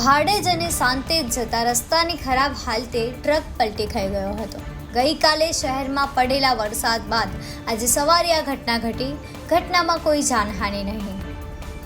ભાડેજ અને સાંતેજ જતા રસ્તાની ખરાબ હાલતે ટ્રક પલટી ખાઈ ગયો હતો. ગઈકાલે શહેરમાં પડેલા વરસાદ બાદ આજે સવારે આ ઘટના ઘટી. ઘટનામાં કોઈ જાનહાનિ નહીં.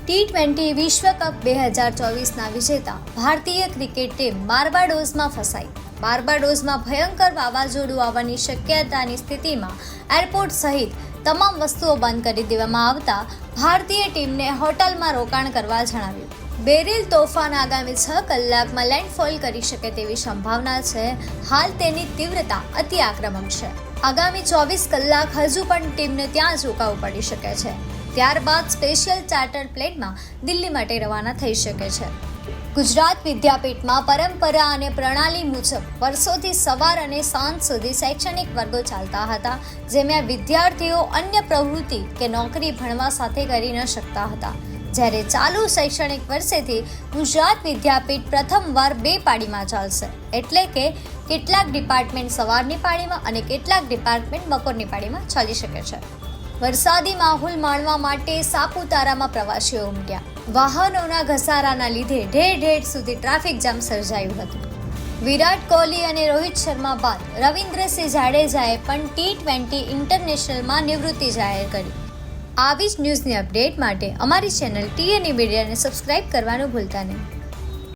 ટી ટ્વેન્ટી વિશ્વકપ બે હજાર ચોવીસના વિજેતા ભારતીય ક્રિકેટ ટીમ બાર્બાડોઝમાં ફસાઈ. બાર્બાડોઝમાં ભયંકર વાવાઝોડું આવવાની શક્યતાની સ્થિતિમાં એરપોર્ટ સહિત તમામ વસ્તુઓ બંધ કરી દેવામાં આવતા ભારતીય ટીમને હોટલમાં રોકાણ કરવા જણાવ્યું. બેરિલ તોફાન આગામી છ કલાકમાં લેન્ડફોલ કરી શકે તેવી સંભાવના છે. હાલ તેની તીવ્રતા અતિ આક્રમક છે. આગામી ચોવીસ કલાક હજુ પણ ટીમને ત્યાં જ રોકાવું પડી શકે છે. ત્યારબાદ સ્પેશિયલ ચાર્ટર પ્લેનમાં દિલ્હી માટે રવાના થઈ શકે છે. ગુજરાત વિદ્યાપીઠમાં પરંપરા અને પ્રણાલી મુજબ વર્ષોથી સવાર અને સાંજ સુધી શૈક્ષણિક વર્ગો ચાલતા હતા, જેમાં વિદ્યાર્થીઓ અન્ય પ્રવૃત્તિ કે નોકરી ભણવા સાથે કરી ન શકતા હતા. જ્યારે ચાલુ શૈક્ષણિક વર્ષેથી ગુજરાત વિદ્યાપીઠ પ્રથમવાર બે પાળીમાં ચાલશે. એટલે કે કેટલાક ડિપાર્ટમેન્ટ સવારની પાળીમાં અને કેટલાક ડિપાર્ટમેન્ટ બપોરની પાળીમાં ચાલી શકે છે. વરસાદી માહોલ માણવા માટે સાપુતારામાં પ્રવાસીઓ ઉમટ્યા. વાહનોના ઘસારાના લીધે ઢેર ઢેર સુધી ટ્રાફિક જામ સર્જાયું હતું. વિરાટ કોહલી અને રોહિત શર્મા બાદ રવિન્દ્રસિંહ જાડેજાએ પણ ટી ટ્વેન્ટી ઇન્ટરનેશનલમાં નિવૃત્તિ જાહેર કરી. આવી જ ન્યૂઝની અપડેટ માટે અમારી ચેનલ ટીએનઈ મીડિયાને સબસ્ક્રાઇબ કરવાનું ભૂલતા નહીં.